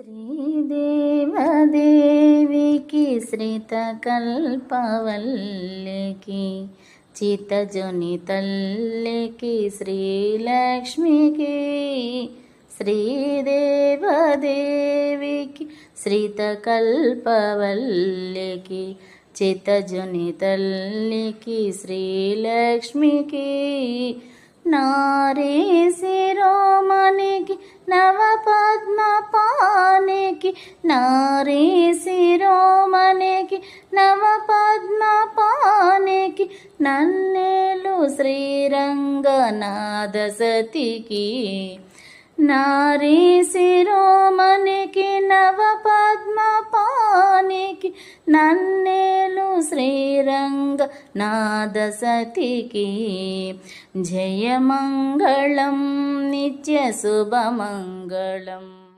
శ్రీదేవదేవికి శ్రీతకల్పవల్లికి చితజుని తల్లికి శ్రీలక్ష్మికి శ్రీదేవదేవికి శ్రీతకల్పవల్లికి చితజుని తల్లికి శ్రీలక్ష్మికి నారీ నవపద్మ పానికి నారీ శిరోమణికి నవపద్మ పానికి నన్నేలు శ్రీరంగనాథ సతికి నారీ శిరోమణికి నవపద్మ పానికి నన్నేలు శ్రీరంగ నాద సతికి జయమంగళం नित्यशुभमङ्गलम्